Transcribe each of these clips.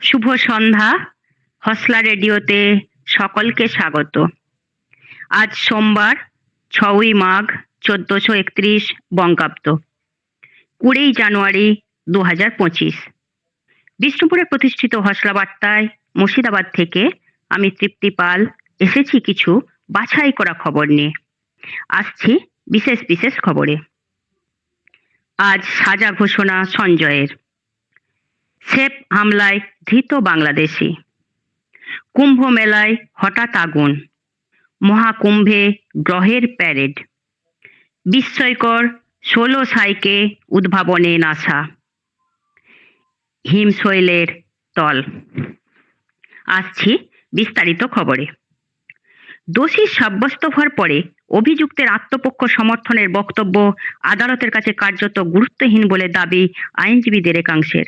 শুভ সন্ধ্যা। হসলা রেডিওতে সকলকে স্বাগত। আজ সোমবার, ছয়ই মাঘ, চোদ্দশো একত্রিশ বঙ্গাব্দ। কুড়ি জানুয়ারি দু হাজার পঁচিশ। বিষ্ণুপুরে প্রতিষ্ঠিত হসলা বার্তায় মুর্শিদাবাদ থেকে আমি তৃপ্তি পাল এসেছি কিছু বাছাই করা খবর নিয়ে। আসছি বিশেষ বিশেষ খবরে। আজ সাজা ঘোষণা সঞ্জয়ের। সেপ হামলায় ধৃত বাংলাদেশি। কুম্ভ মেলায় হঠাৎ আগুন। মহাকুম্ভে গ্রহের প্যারেড। বিস্ময়কর ষোলো সাইকে উদ্ভাবনে নাসা। হিমশৈলের তল। আসছি বিস্তারিত খবরে। দোষী সাব্যস্ত হওয়ার পরে অভিযুক্তের আত্মপক্ষ সমর্থনের বক্তব্য আদালতের কাছে কার্যত গুরুত্বহীন বলে দাবি আইনজীবীদের একাংশের।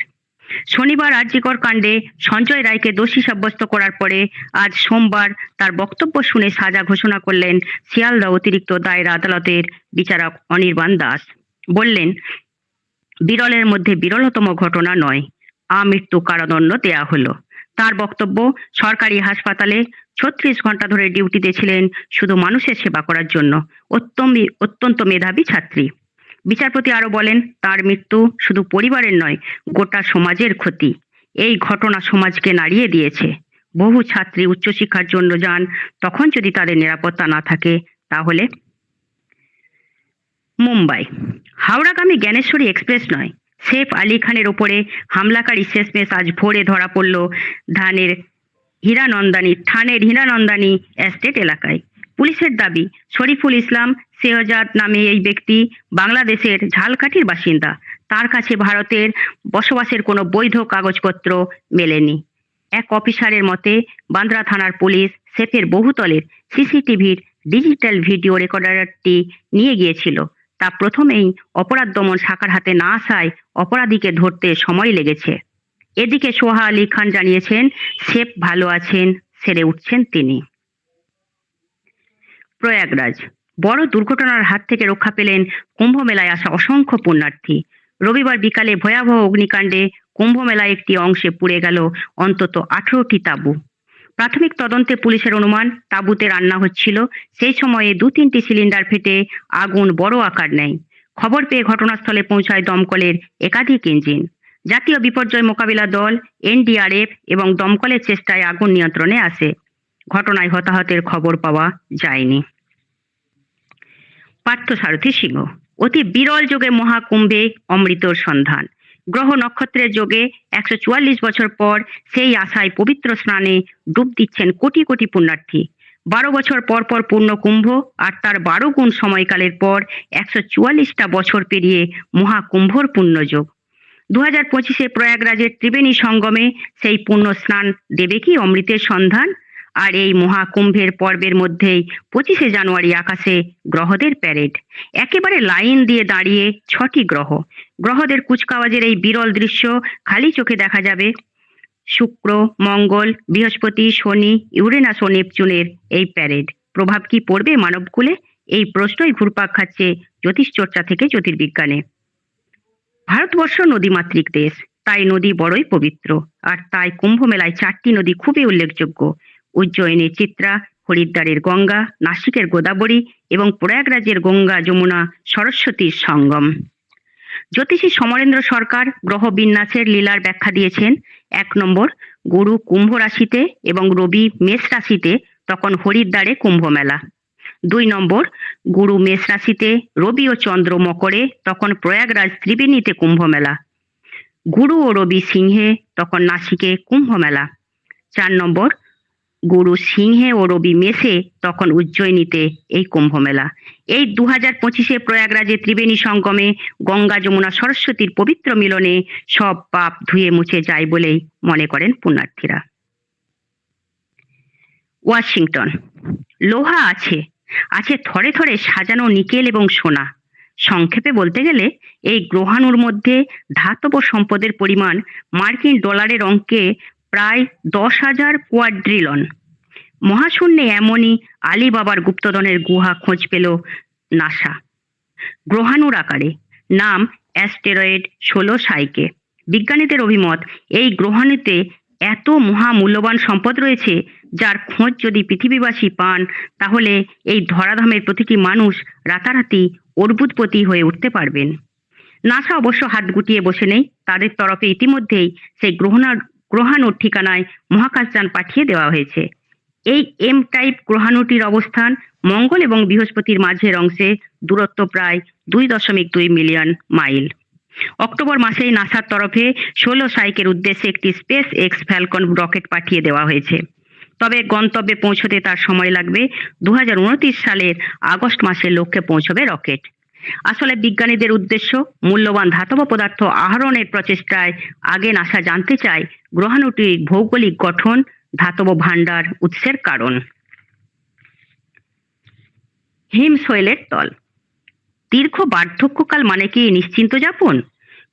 শনিবার আরজিকর কাণ্ডে সঞ্জয় রায়কে দোষী সাব্যস্ত করার পরে আজ সোমবার তার বক্তব্য শুনে সাজা ঘোষণা করলেন শিয়ালদা অতিরিক্ত দায়ের আদালতের বিচারক অনির্বাণ দাস। বললেন, বিরলের মধ্যে বিরলতম ঘটনা নয়, আমৃত্যু কারাদণ্ড দেয়া হলো। তার বক্তব্য, সরকারি হাসপাতালে ছত্রিশ ঘণ্টা ধরে ডিউটিতে ছিলেন শুধু মানুষের সেবা করার জন্য অত্যন্ত অত্যন্ত মেধাবী ছাত্রী। বিচারপতি আরও বলেন, তার মৃত্যু শুধু পরিবারের নয়, গোটা সমাজের ক্ষতি। এই ঘটনা সমাজকে নাড়িয়ে দিয়েছে। বহু ছাত্রী উচ্চশিক্ষার জন্য যান, তখন যদি তাদের নিরাপত্তা না থাকে, তাহলে মুম্বাই। হাওড়াগামী জ্ঞানেশ্বরী এক্সপ্রেস নয়। সেফ আলী খানের ওপরে হামলাকারী শেষমেশ আজ ভোরে ধরা পড়ল ধানের হীরানন্দানী, থানের হীরানন্দানী এস্টেট এলাকায়। পুলিশের দাবি, শরীফুল ইসলাম শেহজাদ নামে এই ব্যক্তি বাংলাদেশের ঝালকাঠির বাসিন্দা। তার কাছে ভারতের বসবাসের কোনো বৈধ কাগজপত্র মেলেনি। এক অফিসারের মতে, বান্দ্রা থানার পুলিশ সেফের বহুতলের সিসিটিভির ডিজিটাল ভিডিও রেকর্ডারটি নিয়ে গিয়েছিল। তা প্রথমেই অপরাধ দমন শাখার হাতে না আসায় অপরাধীকে ধরতে সময় লেগেছে। এদিকে সোহা আলী খান জানিয়েছেন, সেফ ভালো আছেন, সেরে উঠছেন তিনি। প্রয়াগরাজ বড় দুর্ঘটনার হাত থেকে রক্ষা পেলেন কুম্ভ মেলায় আসা অসংখ্য পুণ্যার্থী। রবিবার বিকালে ভয়াবহ অগ্নিকাণ্ডে কুম্ভ মেলায় একটি অংশে পুড়ে গেল অন্তত আঠেরোটি তাঁবু। প্রাথমিক তদন্তে পুলিশের অনুমান, তাঁবুতে রান্না হচ্ছিল। সেই সময়ে দু তিনটি সিলিন্ডার ফেটে আগুন বড় আকার নেয়। খবর পেয়ে ঘটনাস্থলে পৌঁছায় দমকলের একাধিক ইঞ্জিন। জাতীয় বিপর্যয় মোকাবিলা দল, এনডিআরএফ এবং দমকলের চেষ্টায় আগুন নিয়ন্ত্রণে আসে। ঘটনায় হতাহতের খবর পাওয়া যায়নি। পার্থসারথী সিংহ। অতি বিরল যোগে মহাকুম্ভে অমৃতর সন্ধান। গ্রহ নক্ষত্রের যোগে একশো চুয়াল্লিশ বছর পর সেই আশায় পবিত্র স্নানে ডুব দিচ্ছেন কোটি কোটি পুণ্যার্থী। বারো বছর পর পর পূর্ণ কুম্ভ আর তার বারো গুণ সময়কালের পর একশো চুয়াল্লিশটা বছর পেরিয়ে মহাকুম্ভর পুণ্যযোগ। দু হাজার পঁচিশে প্রয়াগরাজের ত্রিবেণী সঙ্গমে সেই পুণ্য স্নান দেবে কি অমৃতের সন্ধান? আর এই মহাকুম্ভের পর্বের মধ্যেই পঁচিশে জানুয়ারি আকাশে গ্রহদের প্যারেড একেবারে লাইন দিয়ে দাঁড়িয়ে ছটি গ্রহ। গ্রহদের কুচকাওয়াজের এই বিরল দৃশ্য খালি চোখে দেখা যাবে। শুক্র, মঙ্গল, বৃহস্পতি, শনি, ইউরেনাস ও নেপচুনের এই প্যারেড প্রভাব কি পড়বে মানবকুলে এই প্রশ্নই ঘুরপাক খাচ্ছে জ্যোতিষ চর্চা থেকে জ্যোতির্বিজ্ঞানে। ভারতবর্ষ নদীমাতৃক দেশ। তাই নদী বড়ই পবিত্র। আর তাই কুম্ভ মেলায় চারটি নদী খুবই উল্লেখযোগ্য। উজ্জয়িনীর চিত্রা, হরিদ্বারের গঙ্গা, নাসিকের গোদাবরী এবং প্রয়াগরাজের গঙ্গা যমুনা সরস্বতীর সঙ্গম। জ্যোতিষী সমরেন্দ্র সরকার গ্রহ বিন্যাসের লীলার ব্যাখ্যা দিয়েছেন, এক নম্বর, গুরু কুম্ভ রাশিতে এবং রবি মেষ রাশিতে, তখন হরিদ্বারে কুম্ভ মেলা দুই নম্বর, গুরু মেষ রাশিতে রবি ও চন্দ্র মকরে, তখন প্রয়াগরাজ ত্রিবেণীতে কুম্ভ মেলা গুরু ও রবি সিংহে, তখন নাসিকে কুম্ভ মেলা চার নম্বর গুরু সিংহে ও রবি মেষে তখন উজ্জয়িনীতে এই কুম্ভ মেলা এই দু হাজার পঁচিশে প্রয়াগরাজে ত্রিবেণী সঙ্গমে গঙ্গা যমুনা সরস্বতীর পবিত্র মিলনে সব পাপ ধুয়ে মুছে যায় বলেই মনে করেন পুণ্যার্থীরা। ওয়াশিংটন, লোহা আছে আছে থরে থরে সাজানো নিকেল এবং সোনা। সংক্ষেপে বলতে গেলে, এই গ্রহাণুর মধ্যে ধাতব সম্পদের পরিমাণ মার্কিন ডলারের অঙ্কে প্রায় দশ হাজার কোয়াড্রিলন মহাশূন্যে এমনই আলিবাবার গুপ্তধনের গুহা খোঁজ পেল নাসা। গ্রহাণুর আকারে। নাম অ্যাস্টেরয়েড ষোলো সাইকে। বিজ্ঞানীদের অভিমত, এই গ্রহাণুতে এত মহা মূল্যবান সম্পদ রয়েছে, যার খোঁজ যদি পৃথিবীবাসী পান, তাহলে এই ধরাধামের প্রতিটি মানুষ রাতারাতি অর্বুদপতি হয়ে উঠতে পারবেন। নাসা অবশ্য হাত গুটিয়ে বসে নেই, তাদের তরফে ইতিমধ্যেই সেই গ্রহণার গ্রহাণুর ঠিকানায় মহাকাশযান পাঠিয়ে দেওয়া হয়েছে। এই এম টাইপ গ্রহাণুটির অবস্থান মঙ্গল এবং বৃহস্পতির মাঝের অংশে দূরত্ব প্রায় দুই দশমিক দুই মিলিয়ন মাইল। অক্টোবর মাসেই নাসার তরফে ষোলো সাইকের উদ্দেশ্যে একটি স্পেস এক্স ফ্যালকন রকেট পাঠিয়ে দেওয়া হয়েছে। তবে গন্তব্যে পৌঁছতে তার সময় লাগবে দু হাজার উনত্রিশ সালের আগস্ট মাসের লক্ষ্যে পৌঁছবে রকেট আসলে বিজ্ঞানীদের উদ্দেশ্য মূল্যবান ধাতব পদার্থ আহরণের প্রচেষ্টায় আগে নাসা জানতে চায় গ্রহাণুটির ভৌগোলিক গঠন, ধাতব ভাণ্ডার, উৎসের কারণ। হিমশৈলের তল। দীর্ঘ বার্ধক্যকাল মানে কি নিশ্চিন্ত যাপন?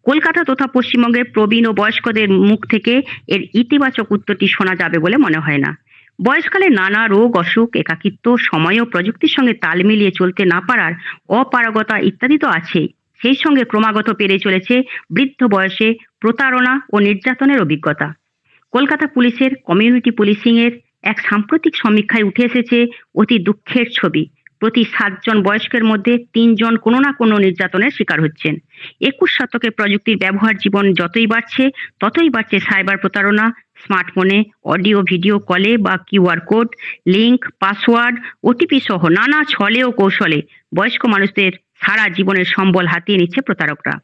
কলকাতা তথা পশ্চিমবঙ্গের প্রবীণ ও বয়স্কদের মুখ থেকে এর ইতিবাচক উত্তরটি শোনা যাবে বলে মনে হয় না। বয়সকালে নানা রোগ, অসুখ, একাকিত্ব, সময় ও প্রযুক্তির সঙ্গে তাল মিলিয়ে চলতে না পারার অপারগতা ইত্যাদি তো আছেই। সেই সঙ্গে ক্রমাগত পেরে চলেছে বৃদ্ধ বয়সে প্রতারণা ও নির্যাতনের অভিজ্ঞতা। কলকাতা পুলিশের, কমিউনিটি পুলিশিংয়ের এক সাম্প্রতিক সমীক্ষায় উঠে এসেছে অতি দুঃখের ছবি। প্রতি সাতজন বয়স্কের মধ্যে তিনজন কোনো না কোনো নির্যাতনের শিকার হচ্ছেন। একুশ শতকে প্রযুক্তির ব্যবহার জীবন যতই বাড়ছে, ততই বাড়ছে সাইবার প্রতারণা, স্মার্টফোনে অডিও, ভিডিও কলে বা QR code link password, OTP সহ নানা ছলে ও কৌশলে বয়স্ক মানুষদের সারা জীবনের সম্বল হাতিয়ে নিচ্ছে প্রতারকরা।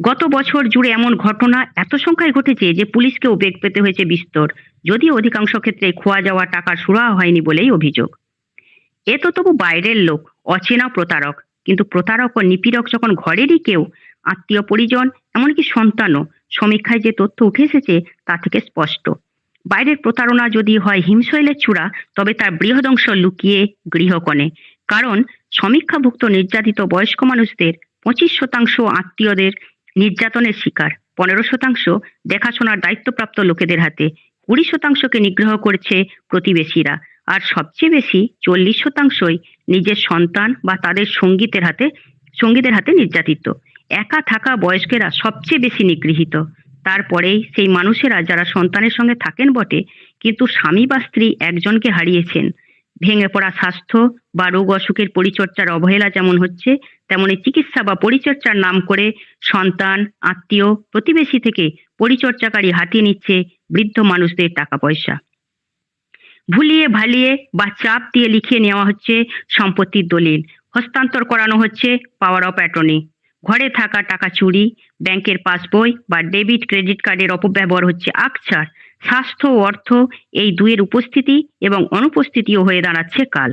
গত বছর জুড়ে এমন ঘটনা এত সংখ্যায় ঘটেছে যে পুলিশকেও বেগ পেতে হয়েছে বিস্তর। যদিও অধিকাংশ ক্ষেত্রে খোয়া যাওয়া টাকার সুরাহা হয়নি বলেই অভিযোগ। এ তো তবু বাইরের লোক, অচেনা প্রতারক। কিন্তু প্রতারক ও নিপীড়ক যখন ঘরেরই কেউ, আত্মীয় পরিজন, এমনকি সন্তানও, সমীক্ষায় যে তথ্য উঠে এসেছে তা থেকে স্পষ্ট। বাইরের প্রতারণা যদি হয় হিমশৈলের চূড়া, তবে তার বৃহদংশ লুকিয়ে গৃহকোণে। কারণ সমীক্ষাভুক্ত নির্যাতিত বয়স্ক মানুষদের পঁচিশ শতাংশ আত্মীয়দের নির্যাতনের শিকার। পনেরো শতাংশ দেখাশোনার দায়িত্বপ্রাপ্ত লোকেদের হাতে। কুড়ি শতাংশকে নিগ্রহ করছে প্রতিবেশীরা। আর সবচেয়ে বেশি চল্লিশ শতাংশই নিজের সন্তান বা তাদের সঙ্গীতের হাতে সঙ্গীতের হাতে নির্যাতিত। একা থাকা বয়স্কেরা সবচেয়ে বেশি নিগৃহীত। তারপরেই সেই মানুষেরা যারা সন্তানের সঙ্গে থাকেন বটে, কিন্তু স্বামী বা স্ত্রী একজনকে হারিয়েছেন। ভেঙে পড়া স্বাস্থ্য বা রোগ অসুখের পরিচর্যার অবহেলা যেমন হচ্ছে, তেমনি চিকিৎসা বা পরিচর্যার নাম করে সন্তান, আত্মীয়, প্রতিবেশী থেকে পরিচর্যাকারী হাতিয়ে নিচ্ছে বৃদ্ধ মানুষদের টাকা পয়সা। ভুলিয়ে ভালিয়ে বা চাপ দিয়ে লিখিয়ে নেওয়া হচ্ছে সম্পত্তির দলিল। হস্তান্তর করানো হচ্ছে পাওয়ার অফ অ্যাটর্নি ঘরে থাকা টাকা চুরি, ব্যাংকের পাসবই বা ডেবিট ক্রেডিট কার্ডের অপব্যবহার হচ্ছে আকছার স্বাস্থ্য ও অর্থ এই দুয়ের উপস্থিতি এবং অনুপস্থিতিও হয়ে দাঁড়াচ্ছে কাল।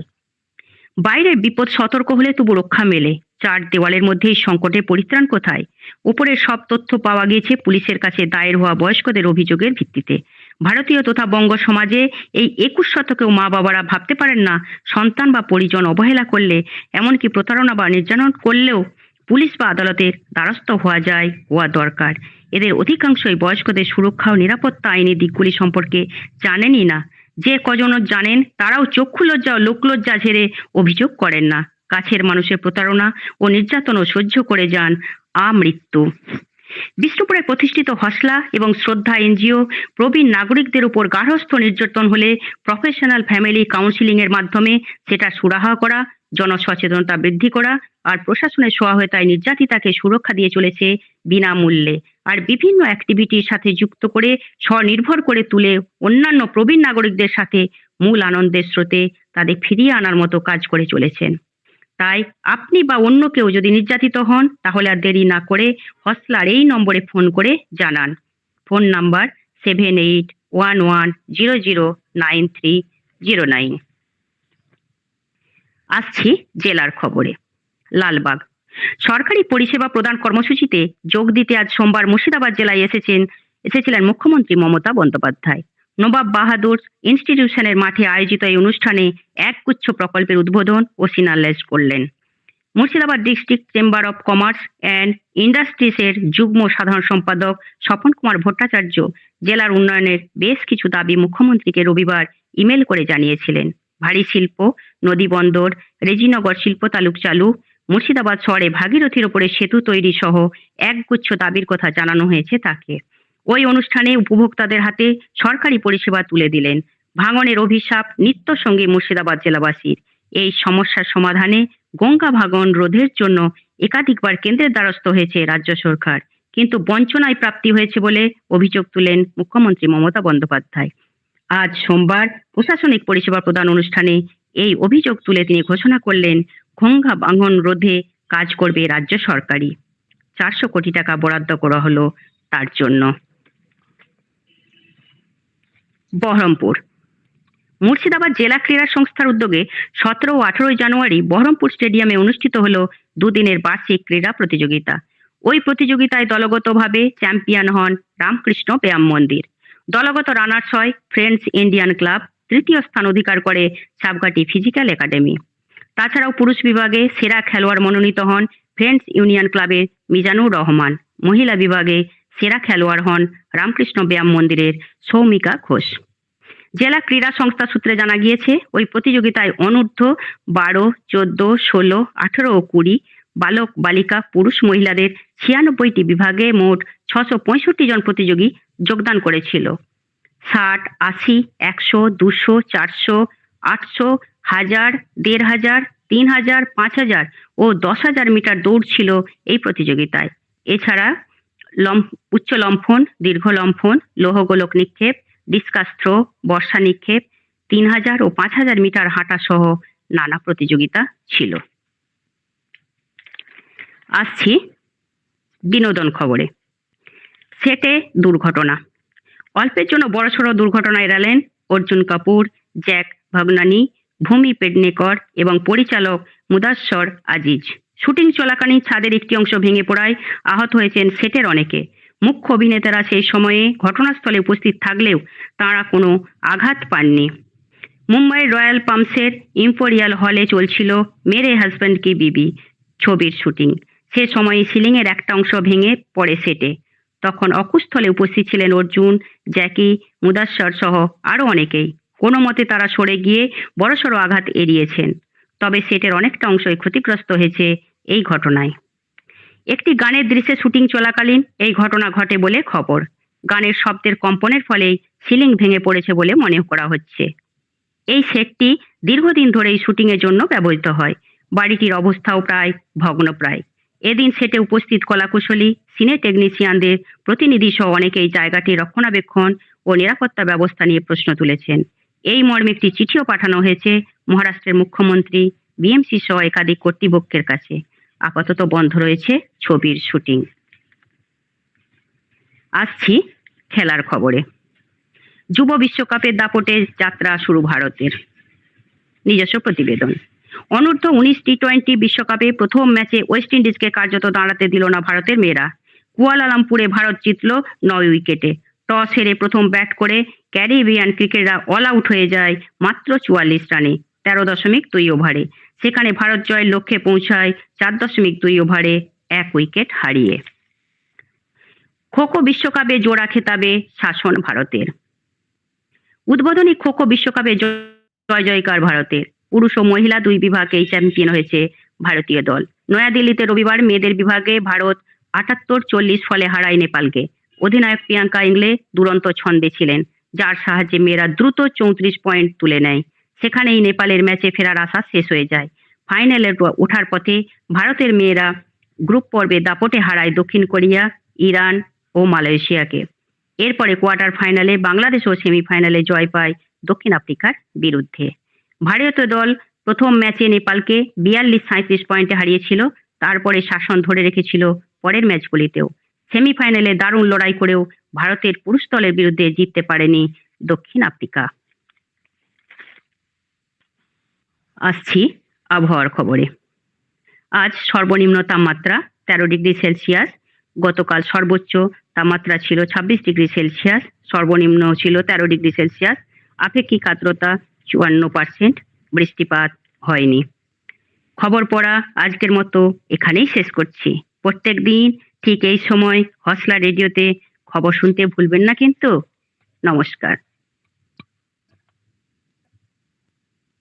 বাইরের বিপদ সতর্ক হলে তবু রক্ষা মেলে। চার দেওয়ালের মধ্যেই সংকটের পরিত্রাণ কোথায়? উপরের সব তথ্য পাওয়া গিয়েছে পুলিশের কাছে দায়ের হওয়া বয়স্কদের অভিযোগের ভিত্তিতে। ভারতীয় তথা বঙ্গ সমাজে এই একুশ শতকেও মা বাবারা ভাবতে পারেন না, সন্তান বা পরিজন অবহেলা করলে, এমনকি প্রতারণা বা নির্যাতন করলেও পুলিশ বা আদালতের দ্বারস্থ হওয়া যায়, হওয়া দরকার। এদের অধিকাংশই বয়স্কদের সুরক্ষা ও নিরাপত্তা আইনি দিকগুলি সম্পর্কে জানেনই না। যে কজন জানেন, তারাও চক্ষু লজ্জা ও লোকলজ্জা ঝেড়ে অভিযোগ করেন না। কাছের মানুষের প্রতারণা ও নির্যাতনও সহ্য করে যান আমৃত্যু বিষ্ণুপুরে প্রতিষ্ঠিত হসলা এবং শ্রদ্ধা এনজিও প্রবীণ নাগরিকদের উপর গার্হস্থ নির্যাতন হলে প্রফেশনাল ফ্যামিলি কাউন্সিলিং এর মাধ্যমে সেটা সুরাহা করা, জনসচেতনতা বৃদ্ধি করা আর প্রশাসনের সহায়তায় নির্যাতিতাকে সুরক্ষা দিয়ে চলেছে বিনামূল্যে। আর বিভিন্ন অ্যাক্টিভিটির সাথে যুক্ত করে, স্বনির্ভর করে তুলে অন্যান্য প্রবীণ নাগরিকদের সাথে মূল আনন্দের স্রোতে তাদের ফিরিয়ে আনার মতো কাজ করে চলেছেন। তাই আপনি বা অন্য কেউ যদি নির্যাতিত হন, তাহলে আর দেরি না করে হসলার এই নম্বরে ফোন করে জানান। Phone number seven eight one one zero zero nine three zero nine আসছি জেলার খবরে। লালবাগ। সরকারি পরিষেবা প্রদান কর্মসূচিতে যোগ দিতে আজ সোমবার মুর্শিদাবাদ জেলায় এসেছেন, এসেছিলেন মুখ্যমন্ত্রী মমতা বন্দ্যোপাধ্যায়। নবাব বাহাদুর ইনস্টিটিউশনের মাঠে আয়োজিত এই অনুষ্ঠানে একগুচ্ছ প্রকল্পের উদ্বোধন ও শিলান্যাস করলেন। Murshidabad district chamber of commerce and ইন্ডাস্ট্রিজের যুগ্ম সাধারণ সম্পাদক স্বপন কুমার ভট্টাচার্য জেলার উন্নয়নের বেশ কিছু দাবি মুখ্যমন্ত্রীকে রবিবার ইমেল করে জানিয়েছিলেন। ভারী শিল্প, নদী বন্দর, রেজিনগর শিল্প তালুক চালু, মুর্শিদাবাদ শহরে ভাগীরথীর ওপরে সেতু তৈরি সহ একগুচ্ছ দাবির কথা জানানো হয়েছে তাকে। ওই অনুষ্ঠানে উপভোক্তাদের হাতে সরকারি পরিষেবা তুলে দিলেন ভাঙনের অভিশাপ নিত্য সঙ্গী মুর্শিদাবাদ জেলাবাসীর। এই সমস্যার সমাধানে গঙ্গা ভাঙন রোধের জন্য একাধিকবার কেন্দ্রের দ্বারস্থ হয়েছে রাজ্য সরকার। কিন্তু বঞ্চনায় প্রাপ্তি হয়েছে বলে অভিযোগ তুলেন মুখ্যমন্ত্রী মমতা বন্দ্যোপাধ্যায়। আজ সোমবার প্রশাসনিক পরিষেবা প্রদান অনুষ্ঠানে এই অভিযোগ তুলে তিনি ঘোষণা করলেন, গঙ্গা ভাঙন রোধে কাজ করবে রাজ্য সরকারই। চারশো কোটি টাকা বরাদ্দ করা হলো তার জন্য। বহরমপুর। মুর্শিদাবাদ জেলা ক্রীড়া সংস্থার উদ্যোগে সতেরো ও আঠারোই জানুয়ারি বহরমপুর স্টেডিয়ামে অনুষ্ঠিত হল দুদিনের বার্ষিক ক্রীড়া প্রতিযোগিতা। ওই প্রতিযোগিতায় দলগতভাবে চ্যাম্পিয়ন হন রামকৃষ্ণ ব্যায়াম মন্দির। দলগত রানার্স হয় ফ্রেন্ডস ইন্ডিয়ান ক্লাব, তৃতীয় স্থান অধিকার করে সাবঘাটি ফিজিক্যাল একাডেমি। তাছাড়াও পুরুষ বিভাগে সেরা খেলোয়াড় মনোনীত হন ফ্রেন্ডস ইউনিয়ন ক্লাবের মিজানুর রহমান। মহিলা বিভাগে সেরা খেলোয়াড় হন রামকৃষ্ণ ব্যায়াম মন্দিরের সৌমিকা ঘোষ। জেলা ক্রীড়া সংস্থা সূত্রে জানা গিয়েছে, ওই প্রতিযোগিতায় অনূর্ধ্ব বারো, চোদ্দ, ষোলো, আঠেরো ও কুড়ি বালক, বালিকা, পুরুষ মহিলাদের ছিয়ানব্বইটি বিভাগে মোট ছশো পঁয়ষট্টি জন প্রতিযোগী যোগদান করেছিল। ষাট, আশি, একশো, দুশো, চারশো, আটশো, হাজার, দেড় হাজার, তিন হাজার, পাঁচ হাজার ও দশ হাজার মিটার দৌড় ছিল এই প্রতিযোগিতায়। এছাড়া লম উচ্চ লম্ফন, দীর্ঘ লম্ফন, লৌহগোলক নিক্ষেপ ডিসকাস থ্রো বর্ষা নিক্ষেপ, তিন হাজার ও পাঁচ হাজার মিটার হাঁটা সহ নানা প্রতিযোগিতা ছিল। আসছি বিনোদন খবরে। সেটে দুর্ঘটনা। অল্পের জন্য বড়সড় দুর্ঘটনা এড়ালেন অর্জুন কাপুর, জ্যাক ভাগনানি, ভূমি পেডনেকর এবং পরিচালক মুদাস্সর আজিজ। শুটিং চলাকালীন ছাদের একটি অংশ ভেঙে পড়ায় আহত হয়েছেন সেটের অনেকে। মুখ্য অভিনেতারা সেই সময়ে ঘটনাস্থলে উপস্থিত থাকলেও তাঁরা কোনো আঘাত পাননি। মুম্বাইয়ের রয়্যাল পাম্পসের ইম্পোরিয়াল হলে চলছিল মেরে হাজব্যান্ড কি বিবি ছবির শুটিং। সে সময়ে সিলিংয়ের একটা অংশ ভেঙে পড়ে সেটে। তখন অকুস্থলে উপস্থিত ছিলেন অর্জুন, জ্যাকি, মুদাস্সর সহ আরও অনেকেই। কোনো মতে তারা সরে গিয়ে বড়সড় আঘাত এড়িয়েছেন। তবে সেটের অনেকটা অংশই ক্ষতিগ্রস্ত হয়েছে এই ঘটনায়। একটি গানের দৃশ্যে শুটিং চলাকালীন এই ঘটনা ঘটে বলে খবর। গানের শব্দের কম্পনের ফলেই সিলিং ভেঙে পড়েছে বলে মনে করা হচ্ছে। এই সেটটি দীর্ঘদিন ধরেই শুটিংয়ের জন্য ব্যবহৃত হয়। বাড়িটির অবস্থাও প্রায় ভগ্নপ্রায়। এদিন সেটে উপস্থিত কলাকুশলী, সিনে টেকনিশিয়ানদের প্রতিনিধি সহ অনেকেই জায়গাটি রক্ষণাবেক্ষণ ও নিরাপত্তা ব্যবস্থা নিয়ে প্রশ্ন তুলেছেন। এই মর্মে একটি চিঠিও পাঠানো হয়েছে মহারাষ্ট্রের মুখ্যমন্ত্রী, বিএমসি সহ একাধিক কর্তৃপক্ষের কাছে। আপাতত বন্ধ রয়েছে ছবির শুটিং। আসছি খেলার খবরে। যুব বিশ্বকাপের দাপটে যাত্রা শুরু ভারতের। নিজস্ব প্রতিবেদন। অনূর্ধ্ব উনিশ টি টোয়েন্টি বিশ্বকাপে প্রথম ম্যাচে ওয়েস্ট ইন্ডিজকে কার্যত দাঁড়াতে দিল না ভারতের মেয়েরা। কুয়ালালামপুরে ভারত জিতল নয় উইকেটে। টস হেরে প্রথম ব্যাট করে ক্যারিবিয়ান ক্রিকেটরা অল আউট হয়ে যায় মাত্র চুয়াল্লিশ রানে, তেরো দশমিক দুই ওভারে। সেখানে ভারত জয়ের লক্ষ্যে পৌঁছায় চার দশমিক দুই ওভারে এক উইকেট হারিয়ে। খোখো বিশ্বকাপে জোড়া খেতাবে শাসন ভারতের। উদ্বোধনী খোখো বিশ্বকাপে জয় জয়কার ভারতের। পুরুষ ও মহিলা দুই বিভাগেই চ্যাম্পিয়ন হয়েছে ভারতীয় দল। নয়াদিল্লিতে রবিবার মেয়েদের বিভাগে ভারত আটাত্তর চল্লিশ ফলে হারায় নেপালকে। অধিনায়ক প্রিয়াঙ্কা ইংলে দুরন্ত ছন্দে ছিলেন, যার সাহায্যে মেয়েরা দ্রুত চৌত্রিশ পয়েন্ট তুলে নেয়। সেখানেই নেপালের ম্যাচে ফেরার আশা শেষ হয়ে যায়। ফাইনালে ওঠার পথে ভারতের মেয়েরা গ্রুপ পর্বে দাপটে হারায় দক্ষিণ কোরিয়া, ইরান ও মালয়েশিয়াকে। এরপরে কোয়ার্টার ফাইনালে বাংলাদেশ ও সেমিফাইনালে জয় পায় দক্ষিণ আফ্রিকার বিরুদ্ধে। ভারতীয় দল প্রথম ম্যাচে নেপালকে বিয়াল্লিশ সাঁত্রিশ পয়েন্টে হারিয়েছিল, তারপরে শাসন ধরে রেখেছিল পরের ম্যাচগুলিতেও। সেমিফাইনালে দারুণ লড়াই করেও ভারতের পুরুষ দলের বিরুদ্ধে জিততে পারেনি দক্ষিণ আফ্রিকা। আসছি আবহাওয়ার খবরে। আজ সর্বনিম্ন তাপমাত্রা তেরো ডিগ্রি সেলসিয়াস, গতকাল সর্বোচ্চ তাপমাত্রা ছিল ছাব্বিশ ডিগ্রি সেলসিয়াস, সর্বনিম্ন ছিল তেরো ডিগ্রি সেলসিয়াস, আপেক্ষিক আর্দ্রতা চুয়ান্ন পার্সেন্ট, বৃষ্টিপাত হয়নি। খবর পড়া আজকের মতো এখানেই শেষ করছি। প্রত্যেক দিন ঠিক এই সময় হসলা রেডিওতে খবর শুনতে ভুলবেন না কিন্তু। নমস্কার।